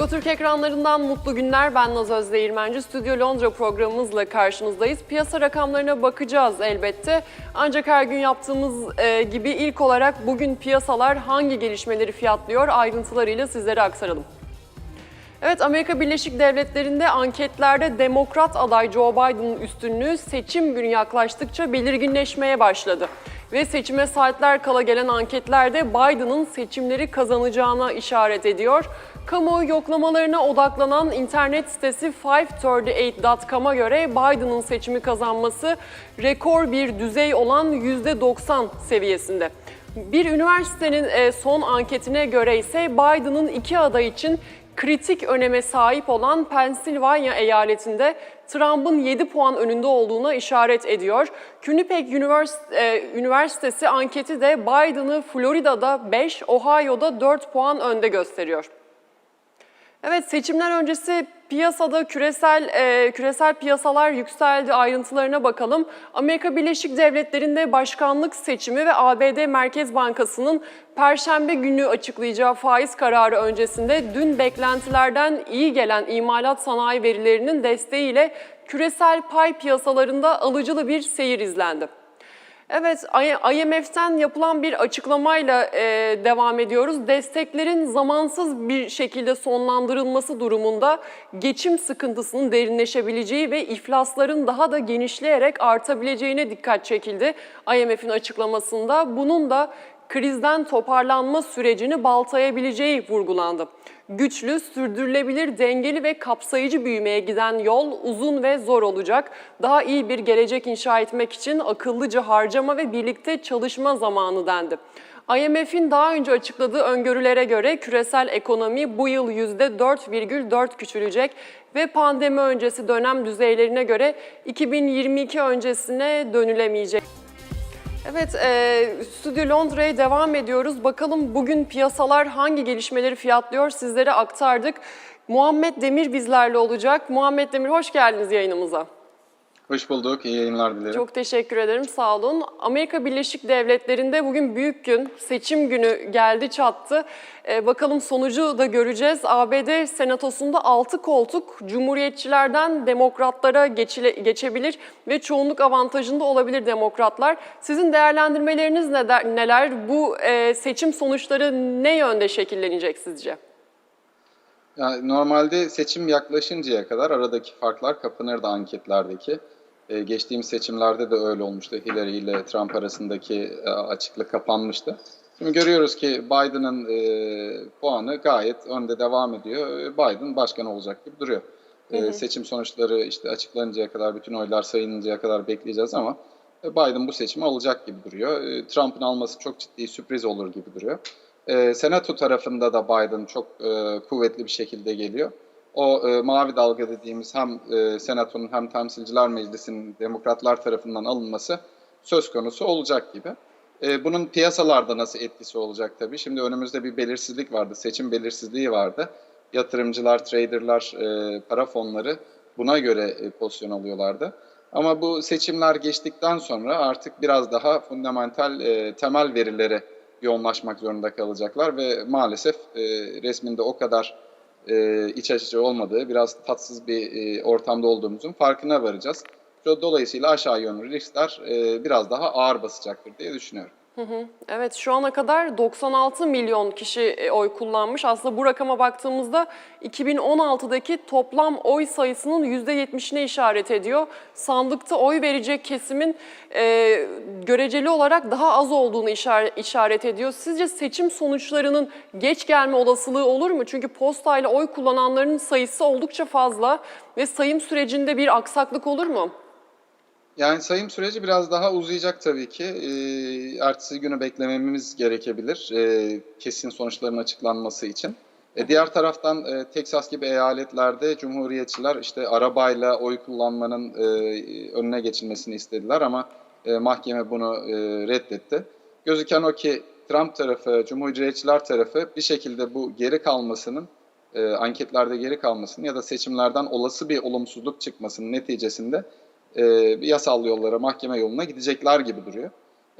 Ekotürk ekranlarından mutlu günler. Ben Naz Özdeğirmenci. Stüdyo Londra programımızla karşınızdayız. Piyasa rakamlarına bakacağız elbette. Ancak her gün yaptığımız e, gibi ilk olarak bugün piyasalar hangi gelişmeleri fiyatlıyor ayrıntılarıyla sizlere aktaralım. Evet Amerika Birleşik Devletleri'nde anketlerde demokrat aday Joe Biden'ın üstünlüğü seçim günü yaklaştıkça belirginleşmeye başladı. Ve seçime saatler kala gelen anketlerde Biden'ın seçimleri kazanacağına işaret ediyor. Kamuoyu yoklamalarına odaklanan internet sitesi 538.com'a göre Biden'ın seçimi kazanması rekor bir düzey olan %90 seviyesinde. Bir üniversitenin e, son anketine göre ise Biden'ın iki aday için kritik öneme sahip olan Pensilvanya eyaletinde Trump'ın 7 puan önünde olduğuna işaret ediyor. Univers- e, Üniversitesi anketi de Biden'ı Florida'da 5, Ohio'da 4 puan önde gösteriyor. Evet seçimler öncesi piyasada küresel e, küresel piyasalar yükseldi ayrıntılarına bakalım. Amerika Birleşik Devletleri'nde başkanlık seçimi ve ABD Merkez Bankası'nın Perşembe günü açıklayacağı faiz kararı öncesinde dün beklentilerden iyi gelen imalat sanayi verilerinin desteğiyle küresel pay piyasalarında alıcılı bir seyir izlendi. Evet, IMF'den yapılan bir açıklamayla e, devam ediyoruz. Desteklerin zamansız bir şekilde sonlandırılması durumunda geçim sıkıntısının derinleşebileceği ve iflasların daha da genişleyerek artabileceğine dikkat çekildi IMF'in açıklamasında. Bunun da krizden toparlanma sürecini baltayabileceği vurgulandı. Güçlü, sürdürülebilir, dengeli ve kapsayıcı büyümeye giden yol uzun ve zor olacak. Daha iyi bir gelecek inşa etmek için akıllıca harcama ve birlikte çalışma zamanı dendi. IMF'in daha önce açıkladığı öngörülere göre küresel ekonomi bu yıl %4,4 küçülecek ve pandemi öncesi dönem düzeylerine göre 2022 öncesine dönülemeyecek. Evet, e, Stüdyo Londra'ya devam ediyoruz. Bakalım bugün piyasalar hangi gelişmeleri fiyatlıyor sizlere aktardık. Muhammed Demir bizlerle olacak. Muhammed Demir hoş geldiniz yayınımıza. Hoş bulduk. İyi yayınlar dilerim. Çok teşekkür ederim, sağ olun. Amerika Birleşik Devletleri'nde bugün büyük gün, seçim günü geldi çattı. Ee, bakalım sonucu da göreceğiz. ABD Senatosu'nda 6 koltuk Cumhuriyetçilerden demokratlara geçile, geçebilir ve çoğunluk avantajında olabilir demokratlar. Sizin değerlendirmeleriniz neler? neler? Bu e, seçim sonuçları ne yönde şekillenecek sizce? Yani normalde seçim yaklaşıncaya kadar aradaki farklar kapanırdı anketlerdeki. Ee, geçtiğimiz seçimlerde de öyle olmuştu. Hillary ile Trump arasındaki e, açıklık kapanmıştı. Şimdi görüyoruz ki Biden'ın e, puanı gayet önde devam ediyor. E, Biden başkan olacak gibi duruyor. E, seçim sonuçları işte açıklanıncaya kadar, bütün oylar sayılıncaya kadar bekleyeceğiz ama e, Biden bu seçimi alacak gibi duruyor. E, Trump'ın alması çok ciddi sürpriz olur gibi duruyor. E, Senato tarafında da Biden çok e, kuvvetli bir şekilde geliyor. O e, mavi dalga dediğimiz hem e, Senato'nun hem Temsilciler Meclisi'nin demokratlar tarafından alınması söz konusu olacak gibi. E, bunun piyasalarda nasıl etkisi olacak tabii. Şimdi önümüzde bir belirsizlik vardı, seçim belirsizliği vardı. Yatırımcılar, traderlar, e, para fonları buna göre e, pozisyon alıyorlardı. Ama bu seçimler geçtikten sonra artık biraz daha fundamental e, temel verilere yoğunlaşmak zorunda kalacaklar ve maalesef e, resminde o kadar e, iç açıcı olmadığı, biraz tatsız bir e, ortamda olduğumuzun farkına varacağız. Dolayısıyla aşağı yönlü riskler e, biraz daha ağır basacaktır diye düşünüyorum. Evet şu ana kadar 96 milyon kişi e, oy kullanmış. Aslında bu rakama baktığımızda 2016'daki toplam oy sayısının %70'ine işaret ediyor. Sandıkta oy verecek kesimin e, göreceli olarak daha az olduğunu işaret, ediyor. Sizce seçim sonuçlarının geç gelme olasılığı olur mu? Çünkü postayla oy kullananların sayısı oldukça fazla ve sayım sürecinde bir aksaklık olur mu? Yani sayım süreci biraz daha uzayacak tabii ki. E, ertesi günü beklememiz gerekebilir e, kesin sonuçların açıklanması için. E, diğer taraftan e, Teksas gibi eyaletlerde Cumhuriyetçiler işte arabayla oy kullanmanın e, önüne geçilmesini istediler ama e, mahkeme bunu e, reddetti. Gözüken o ki Trump tarafı, Cumhuriyetçiler tarafı bir şekilde bu geri kalmasının, e, anketlerde geri kalmasının ya da seçimlerden olası bir olumsuzluk çıkmasının neticesinde e, yasal yollara, mahkeme yoluna gidecekler gibi duruyor.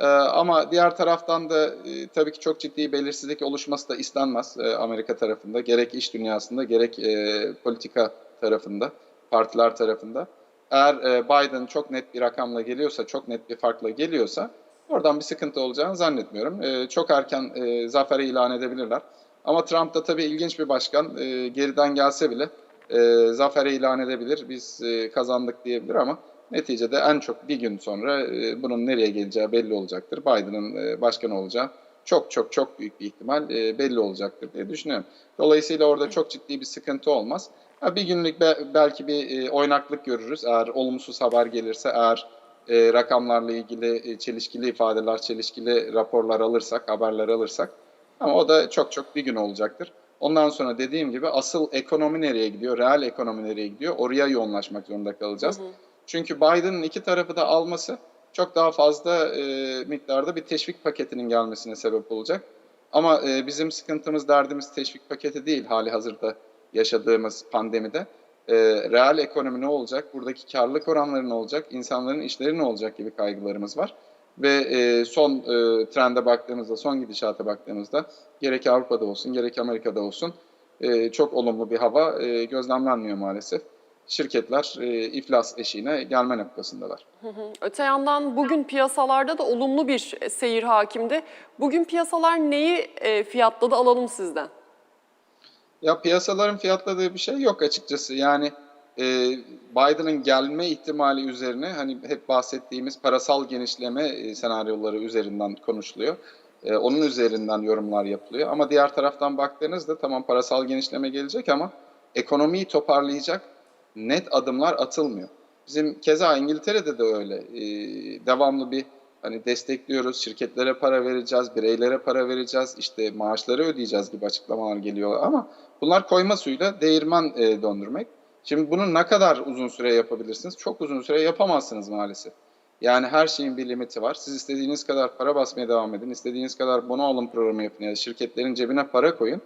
Ee, ama diğer taraftan da e, tabii ki çok ciddi belirsizlik oluşması da istenmez e, Amerika tarafında. Gerek iş dünyasında gerek e, politika tarafında, partiler tarafında. Eğer e, Biden çok net bir rakamla geliyorsa, çok net bir farkla geliyorsa oradan bir sıkıntı olacağını zannetmiyorum. E, çok erken e, zaferi ilan edebilirler. Ama Trump da tabii ilginç bir başkan. E, geriden gelse bile e, zaferi ilan edebilir. Biz e, kazandık diyebilir ama neticede en çok bir gün sonra e, bunun nereye geleceği belli olacaktır. Biden'ın e, başkan olacağı çok çok çok büyük bir ihtimal e, belli olacaktır diye düşünüyorum. Dolayısıyla orada çok ciddi bir sıkıntı olmaz. Ha, bir günlük be- belki bir e, oynaklık görürüz eğer olumsuz haber gelirse, eğer e, rakamlarla ilgili e, çelişkili ifadeler, çelişkili raporlar alırsak, haberler alırsak. Ama o da çok çok bir gün olacaktır. Ondan sonra dediğim gibi asıl ekonomi nereye gidiyor, reel ekonomi nereye gidiyor oraya yoğunlaşmak zorunda kalacağız. Çünkü Biden'ın iki tarafı da alması çok daha fazla e, miktarda bir teşvik paketinin gelmesine sebep olacak. Ama e, bizim sıkıntımız, derdimiz teşvik paketi değil hali hazırda yaşadığımız pandemide. E, reel ekonomi ne olacak, buradaki karlılık oranları ne olacak, insanların işleri ne olacak gibi kaygılarımız var. Ve e, son e, trende baktığımızda, son gidişata baktığımızda gerek Avrupa'da olsun, gerek Amerika'da olsun e, çok olumlu bir hava e, gözlemlenmiyor maalesef. Şirketler e, iflas eşiğine gelme noktasındalar. Öte yandan bugün piyasalarda da olumlu bir seyir hakimdi. Bugün piyasalar neyi e, fiyatladı alalım sizden. Ya piyasaların fiyatladığı bir şey yok açıkçası. Yani e, Biden'ın gelme ihtimali üzerine hani hep bahsettiğimiz parasal genişleme e, senaryoları üzerinden konuşuluyor. E, onun üzerinden yorumlar yapılıyor. Ama diğer taraftan baktığınızda tamam parasal genişleme gelecek ama ekonomiyi toparlayacak net adımlar atılmıyor. Bizim keza İngiltere'de de öyle. E, devamlı bir hani destekliyoruz, şirketlere para vereceğiz, bireylere para vereceğiz, işte maaşları ödeyeceğiz gibi açıklamalar geliyor ama bunlar koyma suyla değirmen e, döndürmek. Şimdi bunu ne kadar uzun süre yapabilirsiniz? Çok uzun süre yapamazsınız maalesef. Yani her şeyin bir limiti var. Siz istediğiniz kadar para basmaya devam edin, istediğiniz kadar bono alım programı yapın ya da şirketlerin cebine para koyun.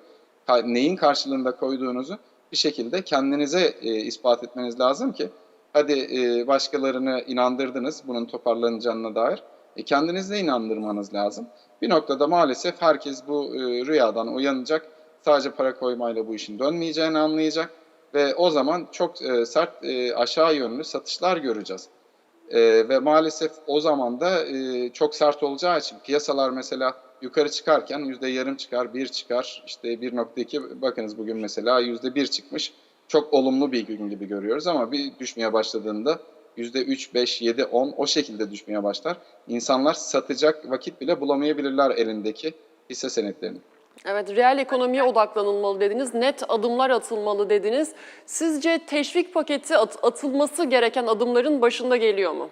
Neyin karşılığında koyduğunuzu bir şekilde kendinize e, ispat etmeniz lazım ki hadi e, başkalarını inandırdınız bunun toparlanacağına dair. E, kendinizi de inandırmanız lazım. Bir noktada maalesef herkes bu e, rüyadan uyanacak. Sadece para koymayla bu işin dönmeyeceğini anlayacak. Ve o zaman çok e, sert e, aşağı yönlü satışlar göreceğiz. E, ve maalesef o zaman da e, çok sert olacağı için piyasalar mesela yukarı çıkarken yüzde yarım çıkar, bir çıkar, işte 1.2 bakınız bugün mesela yüzde bir çıkmış. Çok olumlu bir gün gibi görüyoruz ama bir düşmeye başladığında yüzde 3, 5, 7, 10 o şekilde düşmeye başlar. İnsanlar satacak vakit bile bulamayabilirler elindeki hisse senetlerini. Evet, reel ekonomiye odaklanılmalı dediniz, net adımlar atılmalı dediniz. Sizce teşvik paketi at- atılması gereken adımların başında geliyor mu?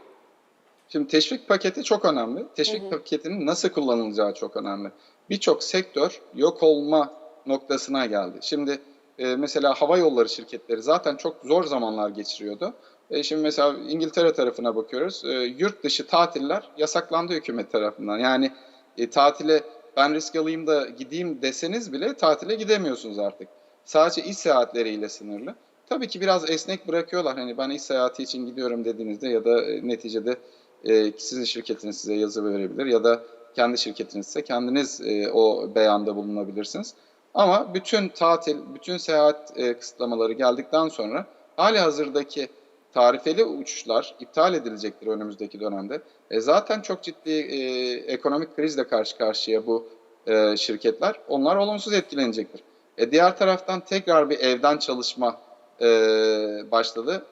Şimdi teşvik paketi çok önemli. Teşvik paketinin nasıl kullanılacağı çok önemli. Birçok sektör yok olma noktasına geldi. Şimdi e, mesela hava yolları şirketleri zaten çok zor zamanlar geçiriyordu. E, şimdi mesela İngiltere tarafına bakıyoruz. E, yurt dışı tatiller yasaklandı hükümet tarafından. Yani e, tatile ben risk alayım da gideyim deseniz bile tatile gidemiyorsunuz artık. Sadece iş seyahatleriyle sınırlı. Tabii ki biraz esnek bırakıyorlar. Hani ben iş seyahati için gidiyorum dediğinizde ya da e, neticede e, sizin şirketiniz size yazı verebilir ya da kendi şirketiniz ise kendiniz e, o beyanda bulunabilirsiniz. Ama bütün tatil, bütün seyahat e, kısıtlamaları geldikten sonra hali hazırdaki tarifeli uçuşlar iptal edilecektir önümüzdeki dönemde. E, zaten çok ciddi ekonomik krizle karşı karşıya bu şirketler. Onlar olumsuz etkilenecektir. E, diğer taraftan tekrar bir evden çalışma başladı.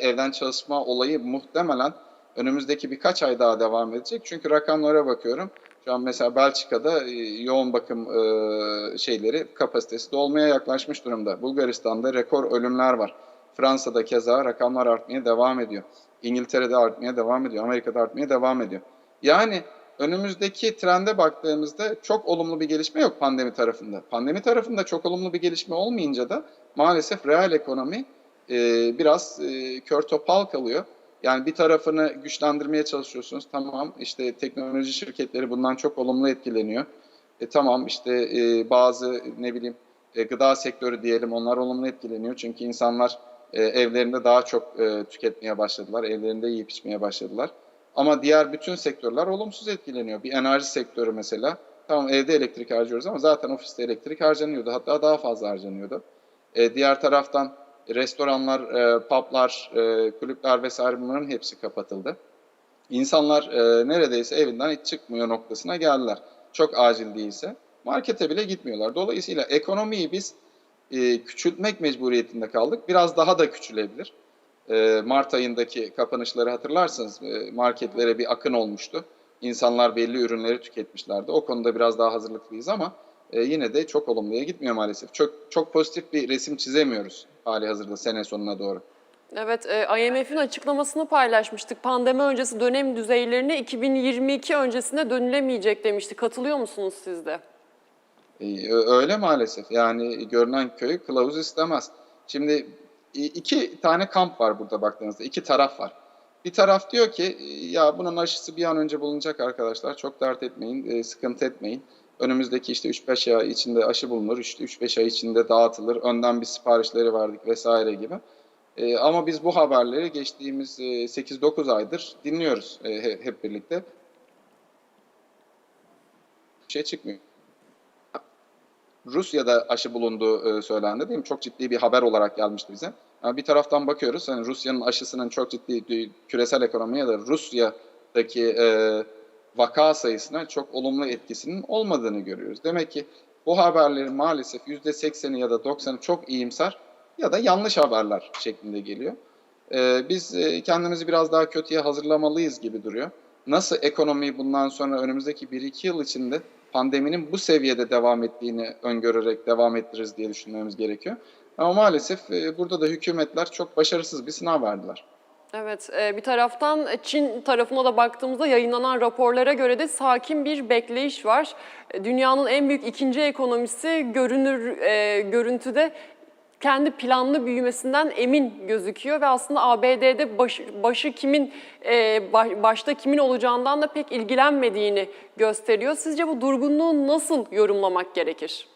Evden çalışma olayı muhtemelen önümüzdeki birkaç ay daha devam edecek. Çünkü rakamlara bakıyorum. Şu an mesela Belçika'da e, yoğun bakım e, şeyleri kapasitesi dolmaya yaklaşmış durumda. Bulgaristan'da rekor ölümler var. Fransa'da keza rakamlar artmaya devam ediyor. İngiltere'de artmaya devam ediyor. Amerika'da artmaya devam ediyor. Yani önümüzdeki trende baktığımızda çok olumlu bir gelişme yok pandemi tarafında. Pandemi tarafında çok olumlu bir gelişme olmayınca da maalesef reel ekonomi e, biraz kör topal kalıyor. Yani bir tarafını güçlendirmeye çalışıyorsunuz. Tamam işte teknoloji şirketleri bundan çok olumlu etkileniyor. E, tamam işte e, bazı ne bileyim e, gıda sektörü diyelim onlar olumlu etkileniyor. Çünkü insanlar e, evlerinde daha çok e, tüketmeye başladılar. Evlerinde yiyip içmeye başladılar. Ama diğer bütün sektörler olumsuz etkileniyor. Bir enerji sektörü mesela. Tamam evde elektrik harcıyoruz ama zaten ofiste elektrik harcanıyordu. Hatta daha fazla harcanıyordu. E, diğer taraftan restoranlar, e, publar, e, kulüpler vesaire bunların hepsi kapatıldı. İnsanlar e, neredeyse evinden hiç çıkmıyor noktasına geldiler. Çok acil değilse markete bile gitmiyorlar. Dolayısıyla ekonomiyi biz e, küçültmek mecburiyetinde kaldık. Biraz daha da küçülebilir. E, Mart ayındaki kapanışları hatırlarsanız e, marketlere bir akın olmuştu. İnsanlar belli ürünleri tüketmişlerdi. O konuda biraz daha hazırlıklıyız ama e, yine de çok olumluya gitmiyor maalesef. Çok çok pozitif bir resim çizemiyoruz hali hazırda sene sonuna doğru. Evet, e, IMF'in açıklamasını paylaşmıştık. Pandemi öncesi dönem düzeylerine 2022 öncesine dönülemeyecek demişti. Katılıyor musunuz siz de? E, Öyle maalesef. Yani görünen köy kılavuz istemez. Şimdi iki tane kamp var burada baktığınızda. iki taraf var. Bir taraf diyor ki ya bunun aşısı bir an önce bulunacak arkadaşlar. Çok dert etmeyin, e, sıkıntı etmeyin. Önümüzdeki işte 3-5 ay içinde aşı bulunur. İşte 3-5 ay içinde dağıtılır. Önden bir siparişleri verdik vesaire gibi. E, ama biz bu haberleri geçtiğimiz e, 8-9 aydır dinliyoruz e, he- hep birlikte. Bir şey çıkmıyor. Rusya'da aşı bulunduğu e, söylendi değil mi? Çok ciddi bir haber olarak gelmişti bize. Yani bir taraftan bakıyoruz hani Rusya'nın aşısının çok ciddi küresel ekonomiye ya da Rusya'daki e, vaka sayısına çok olumlu etkisinin olmadığını görüyoruz. Demek ki bu haberlerin maalesef %80'i ya da 90'ı çok iyimser ya da yanlış haberler şeklinde geliyor. E, biz e, kendimizi biraz daha kötüye hazırlamalıyız gibi duruyor. Nasıl ekonomiyi bundan sonra önümüzdeki 1-2 yıl içinde pandeminin bu seviyede devam ettiğini öngörerek devam ettiririz diye düşünmemiz gerekiyor. Ama maalesef e, burada da hükümetler çok başarısız bir sınav verdiler. Evet, e, bir taraftan Çin tarafına da baktığımızda yayınlanan raporlara göre de sakin bir bekleyiş var. E, Dünyanın en büyük ikinci ekonomisi görünür e, görüntüde kendi planlı büyümesinden emin gözüküyor ve aslında ABD'de baş- başı kimin baş- başta kimin olacağından da pek ilgilenmediğini gösteriyor. Sizce bu durgunluğu nasıl yorumlamak gerekir?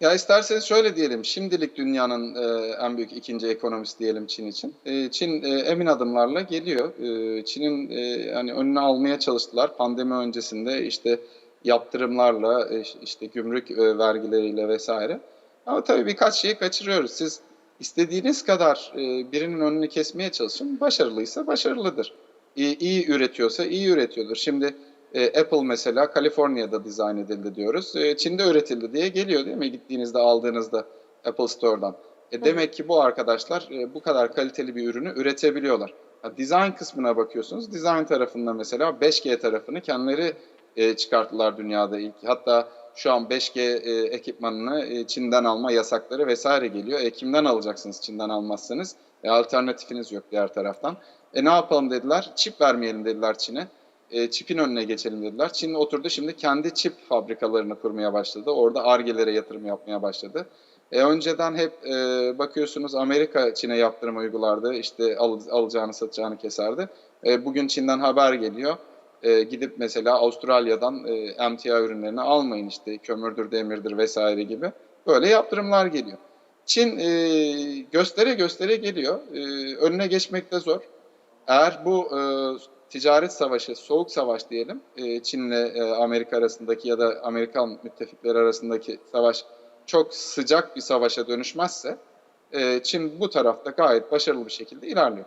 Ya isterseniz şöyle diyelim, şimdilik dünyanın e, en büyük ikinci ekonomisi diyelim Çin için. E, Çin e, emin adımlarla geliyor. E, Çin'in e, yani önüne almaya çalıştılar pandemi öncesinde işte yaptırımlarla, e, işte gümrük e, vergileriyle vesaire. Ama tabii birkaç şeyi kaçırıyoruz. Siz istediğiniz kadar e, birinin önünü kesmeye çalışın, başarılıysa başarılıdır. İyi, iyi üretiyorsa iyi üretiyordur. Şimdi e, Apple mesela Kaliforniya'da dizayn edildi diyoruz. E, Çin'de üretildi diye geliyor değil mi? Gittiğinizde aldığınızda Apple Store'dan. E, demek ki bu arkadaşlar e, bu kadar kaliteli bir ürünü üretebiliyorlar. Ha, design kısmına bakıyorsunuz. Design tarafında mesela 5G tarafını kendileri e, çıkarttılar dünyada ilk. Hatta şu an 5G e, ekipmanını e, Çin'den alma yasakları vesaire geliyor. E, kimden alacaksınız Çin'den almazsanız? E, alternatifiniz yok diğer taraftan. E ne yapalım dediler? Çip vermeyelim dediler Çin'e e, çipin önüne geçelim dediler. Çin oturdu şimdi kendi çip fabrikalarını kurmaya başladı. Orada ARGE'lere yatırım yapmaya başladı. E, önceden hep e, bakıyorsunuz Amerika Çin'e yaptırım uygulardı. İşte al, alacağını satacağını keserdi. E, bugün Çin'den haber geliyor. E, gidip mesela Avustralya'dan e, emtia ürünlerini almayın işte kömürdür, demirdir vesaire gibi. Böyle yaptırımlar geliyor. Çin e, göstere göstere geliyor. E, önüne geçmek de zor. Eğer bu e, ticaret savaşı, soğuk savaş diyelim, e, Çin'le e, Amerika arasındaki ya da Amerikan müttefikleri arasındaki savaş çok sıcak bir savaşa dönüşmezse e, Çin bu tarafta gayet başarılı bir şekilde ilerliyor.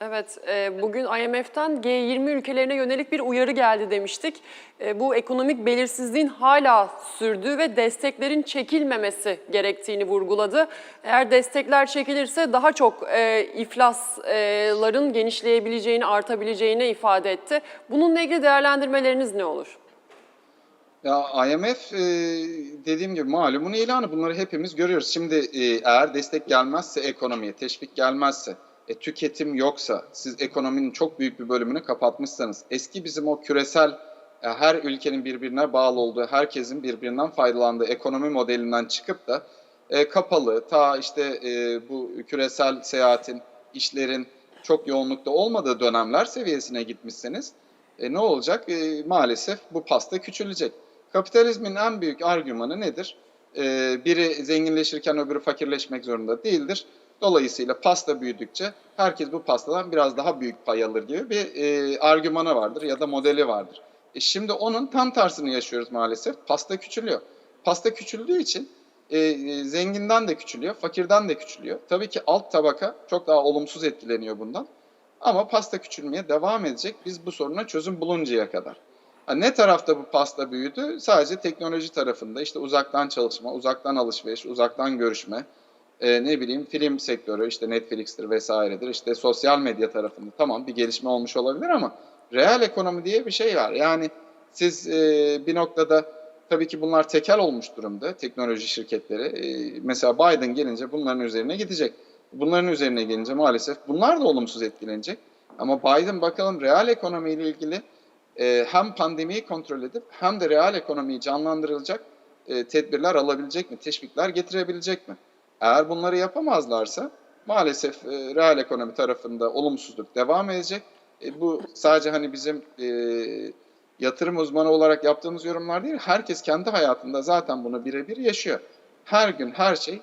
Evet, e, bugün IMF'den G20 ülkelerine yönelik bir uyarı geldi demiştik. E, Bu ekonomik belirsizliğin hala sürdüğü ve desteklerin çekilmemesi gerektiğini vurguladı. Eğer destekler çekilirse daha çok e, iflasların genişleyebileceğini, artabileceğini ifade etti. Bununla ilgili değerlendirmeleriniz ne olur? Ya IMF e, dediğim gibi malumun ilanı bunları hepimiz görüyoruz. Şimdi eğer destek gelmezse ekonomiye, teşvik gelmezse, e, tüketim yoksa, siz ekonominin çok büyük bir bölümünü kapatmışsanız, eski bizim o küresel e, her ülkenin birbirine bağlı olduğu, herkesin birbirinden faydalandığı ekonomi modelinden çıkıp da e, kapalı, ta işte e, bu küresel seyahatin, işlerin çok yoğunlukta olmadığı dönemler seviyesine gitmişseniz, e, ne olacak? E, maalesef bu pasta küçülecek. Kapitalizmin en büyük argümanı nedir? E, biri zenginleşirken öbürü fakirleşmek zorunda değildir. Dolayısıyla pasta büyüdükçe herkes bu pastadan biraz daha büyük pay alır gibi bir e, argümanı vardır ya da modeli vardır. E şimdi onun tam tersini yaşıyoruz maalesef. Pasta küçülüyor. Pasta küçüldüğü için e, e, zenginden de küçülüyor, fakirden de küçülüyor. Tabii ki alt tabaka çok daha olumsuz etkileniyor bundan. Ama pasta küçülmeye devam edecek biz bu soruna çözüm buluncaya kadar. Ha, ne tarafta bu pasta büyüdü? Sadece teknoloji tarafında işte uzaktan çalışma, uzaktan alışveriş, uzaktan görüşme, e, ne bileyim film sektörü işte Netflix'tir vesairedir. İşte sosyal medya tarafında tamam bir gelişme olmuş olabilir ama reel ekonomi diye bir şey var. Yani siz e, bir noktada tabii ki bunlar tekel olmuş durumda teknoloji şirketleri. E, mesela Biden gelince bunların üzerine gidecek. Bunların üzerine gelince maalesef bunlar da olumsuz etkilenecek. Ama Biden bakalım reel ekonomiyle ilgili e, hem pandemiyi kontrol edip hem de reel ekonomiyi canlandırılacak e, tedbirler alabilecek mi, teşvikler getirebilecek mi? Eğer bunları yapamazlarsa maalesef e, reel ekonomi tarafında olumsuzluk devam edecek. E, bu sadece hani bizim e, yatırım uzmanı olarak yaptığımız yorumlar değil, herkes kendi hayatında zaten bunu birebir yaşıyor. Her gün her şey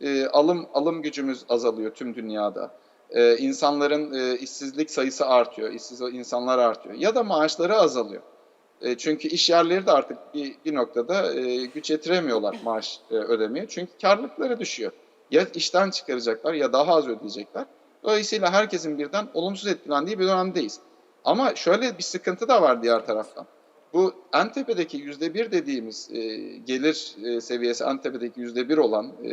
e, alım alım gücümüz azalıyor tüm dünyada. E, insanların e, işsizlik sayısı artıyor, işsiz insanlar artıyor ya da maaşları azalıyor. E, çünkü iş yerleri de artık bir, bir noktada e, güç yetiremiyorlar maaş e, ödemeye. Çünkü karlılıkları düşüyor. Ya işten çıkaracaklar ya daha az ödeyecekler. Dolayısıyla herkesin birden olumsuz etkilendiği bir dönemdeyiz. Ama şöyle bir sıkıntı da var diğer taraftan. Bu en tepedeki yüzde bir dediğimiz e, gelir e, seviyesi en tepedeki yüzde bir olan e,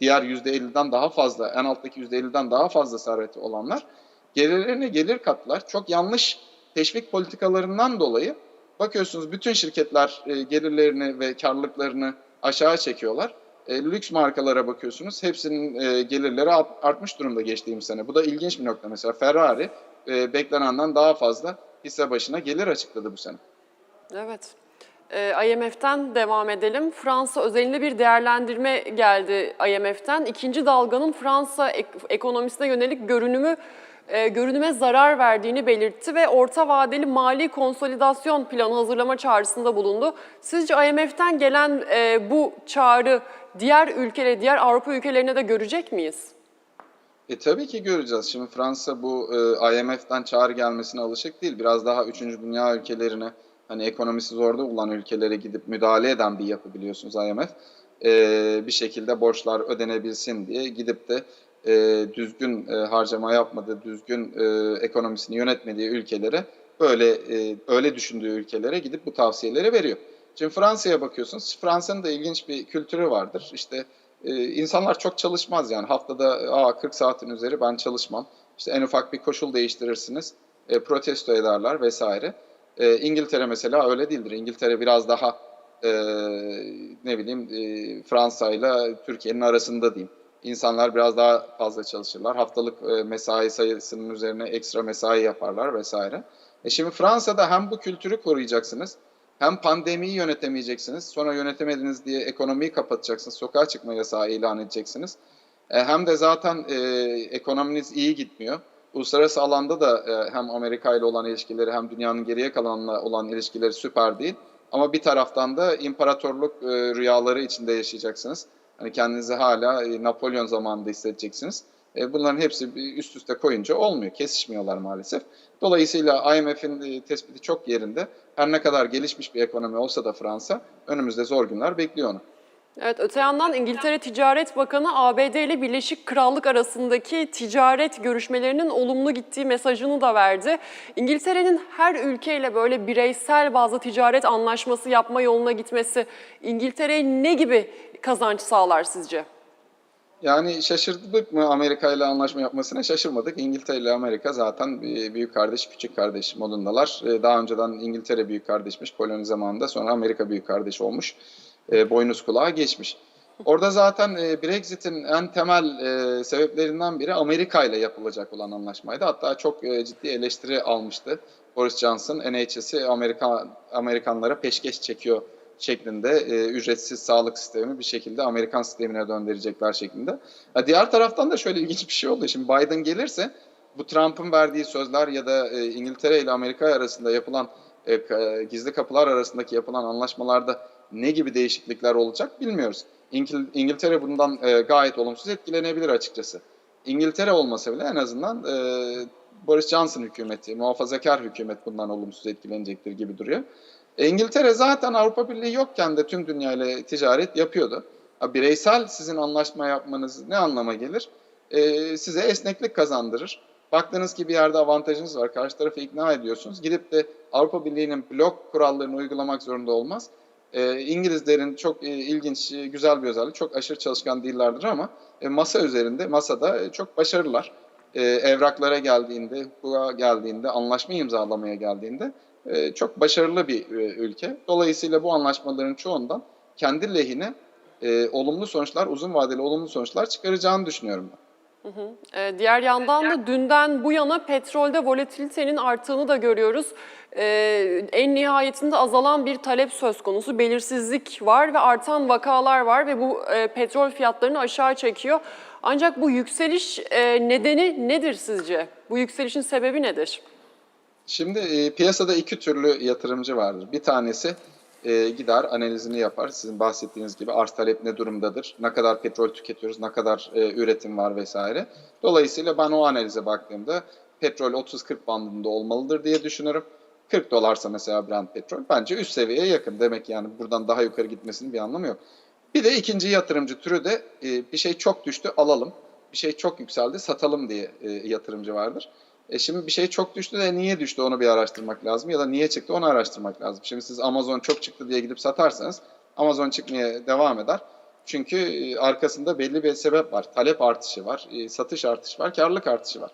diğer yüzde elliden daha fazla en alttaki yüzde elliden daha fazla serveti olanlar gelirlerine gelir katlar çok yanlış teşvik politikalarından dolayı bakıyorsunuz bütün şirketler e, gelirlerini ve karlılıklarını aşağı çekiyorlar. E, lüks markalara bakıyorsunuz hepsinin e, gelirleri art- artmış durumda geçtiğimiz sene. Bu da ilginç bir nokta mesela Ferrari e, beklenenden daha fazla hisse başına gelir açıkladı bu sene. Evet. IMF'den devam edelim. Fransa özelinde bir değerlendirme geldi IMF'den. İkinci dalganın Fransa ek- ekonomisine yönelik görünümü e, görünüme zarar verdiğini belirtti ve orta vadeli mali konsolidasyon planı hazırlama çağrısında bulundu. Sizce IMF'den gelen e, bu çağrı diğer ülkelere, diğer Avrupa ülkelerine de görecek miyiz? E tabii ki göreceğiz. Şimdi Fransa bu e, IMF'den çağrı gelmesine alışık değil. Biraz daha üçüncü dünya ülkelerine hani ekonomisi zorda olan ülkelere gidip müdahale eden bir yapı biliyorsunuz IMF. E, bir şekilde borçlar ödenebilsin diye gidip de e, düzgün e, harcama yapmadığı, düzgün e, ekonomisini yönetmediği ülkelere böyle e, öyle düşündüğü ülkelere gidip bu tavsiyeleri veriyor. Şimdi Fransa'ya bakıyorsunuz. Fransa'nın da ilginç bir kültürü vardır. İşte ee, insanlar çok çalışmaz yani haftada Aa, 40 saatin üzeri ben çalışmam. İşte en ufak bir koşul değiştirirsiniz, e, protesto ederler vesaire. E, İngiltere mesela öyle değildir. İngiltere biraz daha e, ne bileyim e, Fransa ile Türkiye'nin arasında diyeyim. İnsanlar biraz daha fazla çalışırlar. Haftalık e, mesai sayısının üzerine ekstra mesai yaparlar vesaire. E şimdi Fransa'da hem bu kültürü koruyacaksınız hem pandemiyi yönetemeyeceksiniz. Sonra yönetemediniz diye ekonomiyi kapatacaksınız. Sokağa çıkma yasağı ilan edeceksiniz. E, hem de zaten e, ekonominiz iyi gitmiyor. Uluslararası alanda da e, hem Amerika ile olan ilişkileri hem dünyanın geriye kalanla olan ilişkileri süper değil. Ama bir taraftan da imparatorluk e, rüyaları içinde yaşayacaksınız. Hani kendinizi hala e, Napolyon zamanında hissedeceksiniz. E, bunların hepsi üst üste koyunca olmuyor. Kesişmiyorlar maalesef. Dolayısıyla IMF'in e, tespiti çok yerinde. Her ne kadar gelişmiş bir ekonomi olsa da Fransa önümüzde zor günler bekliyor onu. Evet, öte yandan İngiltere Ticaret Bakanı ABD ile Birleşik Krallık arasındaki ticaret görüşmelerinin olumlu gittiği mesajını da verdi. İngiltere'nin her ülkeyle böyle bireysel bazı ticaret anlaşması yapma yoluna gitmesi İngiltere'ye ne gibi kazanç sağlar sizce? Yani şaşırdık mı Amerika ile anlaşma yapmasına? Şaşırmadık. İngiltere ile Amerika zaten büyük kardeş, küçük kardeş modundalar. Ee, Daha önceden İngiltere büyük kardeşmiş koloni zamanında. Sonra Amerika büyük kardeş olmuş. Ee, Boynuz kulağa geçmiş. Orada zaten e, Brexit'in en temel e, sebeplerinden biri Amerika ile yapılacak olan anlaşmaydı. Hatta çok e, ciddi eleştiri almıştı Boris Johnson. NHS'i Amerika, Amerikanlara peşkeş çekiyor şeklinde e, ücretsiz sağlık sistemi bir şekilde Amerikan sistemine döndürecekler şeklinde. Ha, diğer taraftan da şöyle ilginç bir şey oldu. Şimdi Biden gelirse bu Trump'ın verdiği sözler ya da e, İngiltere ile Amerika arasında yapılan e, gizli kapılar arasındaki yapılan anlaşmalarda ne gibi değişiklikler olacak bilmiyoruz. İngil- İngiltere bundan e, gayet olumsuz etkilenebilir açıkçası. İngiltere olmasa bile en azından e, Boris Johnson hükümeti, muhafazakar hükümet bundan olumsuz etkilenecektir gibi duruyor. E, İngiltere zaten Avrupa Birliği yokken de tüm dünyayla ticaret yapıyordu. Bireysel sizin anlaşma yapmanız ne anlama gelir? E, size esneklik kazandırır. Baktığınız ki bir yerde avantajınız var, karşı tarafı ikna ediyorsunuz. Gidip de Avrupa Birliği'nin blok kurallarını uygulamak zorunda olmaz. E, İngilizlerin çok e, ilginç, e, güzel bir özelliği, çok aşırı çalışkan değillerdir ama e, masa üzerinde, masada e, çok başarılılar. E, evraklara geldiğinde, hukuka geldiğinde, anlaşma imzalamaya geldiğinde e, çok başarılı bir e, ülke. Dolayısıyla bu anlaşmaların çoğundan kendi lehine e, olumlu sonuçlar, uzun vadeli olumlu sonuçlar çıkaracağını düşünüyorum ben. Ee, diğer yandan da dünden bu yana petrolde volatilitenin arttığını da görüyoruz. Ee, en nihayetinde azalan bir talep söz konusu, belirsizlik var ve artan vakalar var ve bu e, petrol fiyatlarını aşağı çekiyor. Ancak bu yükseliş e, nedeni nedir sizce? Bu yükselişin sebebi nedir? Şimdi e, piyasada iki türlü yatırımcı vardır. Bir tanesi e, gider analizini yapar. Sizin bahsettiğiniz gibi arz talep ne durumdadır, ne kadar petrol tüketiyoruz, ne kadar e, üretim var vesaire. Dolayısıyla ben o analize baktığımda petrol 30-40 bandında olmalıdır diye düşünürüm. 40 dolarsa mesela Brent petrol bence üst seviyeye yakın. Demek yani buradan daha yukarı gitmesinin bir anlamı yok. Bir de ikinci yatırımcı türü de e, bir şey çok düştü alalım, bir şey çok yükseldi satalım diye e, yatırımcı vardır. E şimdi bir şey çok düştü de niye düştü onu bir araştırmak lazım ya da niye çıktı onu araştırmak lazım. Şimdi siz Amazon çok çıktı diye gidip satarsanız Amazon çıkmaya devam eder. Çünkü e, arkasında belli bir sebep var. Talep artışı var, e, satış artışı var, karlılık artışı var.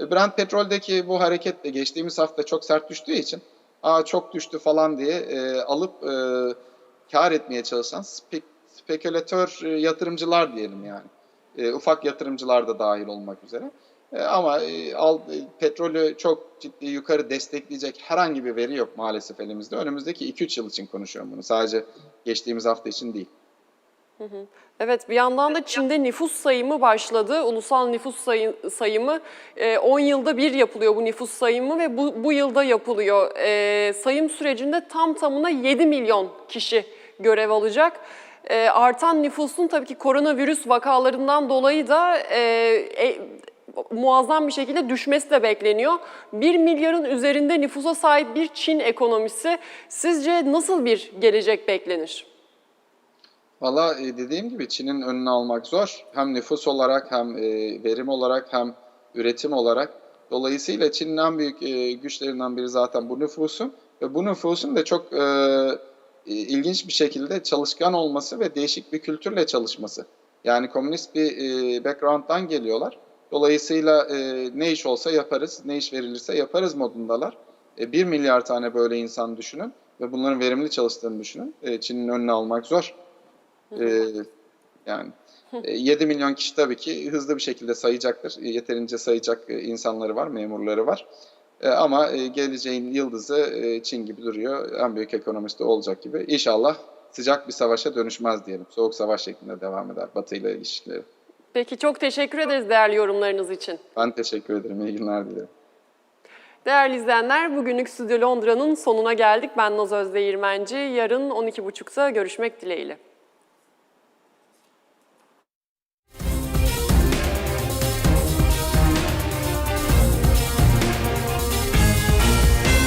E, Brent petroldeki bu hareket de geçtiğimiz hafta çok sert düştüğü için aa çok düştü falan diye e, alıp e, kar etmeye çalışan spek, spekülatör e, yatırımcılar diyelim yani. E, ufak yatırımcılar da dahil olmak üzere. E, ama e, e, petrolü çok ciddi yukarı destekleyecek herhangi bir veri yok maalesef elimizde. Önümüzdeki 2-3 yıl için konuşuyorum bunu. Sadece geçtiğimiz hafta için değil. Evet bir yandan da Çin'de nüfus sayımı başladı. Ulusal nüfus sayı- sayımı e, 10 yılda bir yapılıyor bu nüfus sayımı ve bu, bu yılda yapılıyor. E, sayım sürecinde tam tamına 7 milyon kişi görev alacak. E, artan nüfusun tabii ki koronavirüs vakalarından dolayı da e, muazzam bir şekilde düşmesi de bekleniyor. 1 milyarın üzerinde nüfusa sahip bir Çin ekonomisi sizce nasıl bir gelecek beklenir? Valla e, dediğim gibi Çin'in önünü almak zor. Hem nüfus olarak hem e, verim olarak hem üretim olarak. Dolayısıyla Çin'in en büyük e, güçlerinden biri zaten bu nüfusu. Ve bu nüfusun da çok ilginç bir şekilde çalışkan olması ve değişik bir kültürle çalışması. Yani komünist bir background'dan geliyorlar. Dolayısıyla e, ne iş olsa yaparız, ne iş verilirse yaparız modundalar. E, 1 milyar tane böyle insan düşünün ve bunların verimli çalıştığını düşünün. E, Çin'in önüne almak zor. Ee, yani e, 7 milyon kişi tabii ki hızlı bir şekilde sayacaktır. E, Yeterince sayacak e, insanları var, memurları var. E, Ama e, geleceğin yıldızı e, Çin gibi duruyor. En büyük ekonomist de olacak gibi. İnşallah sıcak bir savaşa dönüşmez diyelim. Soğuk savaş şeklinde devam eder Batı ile ilişkileri. Peki çok teşekkür ederiz değerli yorumlarınız için. Ben teşekkür ederim. İyi günler dilerim. Değerli izleyenler, bugünlük Stüdyo Londra'nın sonuna geldik. Ben Naz Özdeğirmenci. Yarın 12.30'da görüşmek dileğiyle.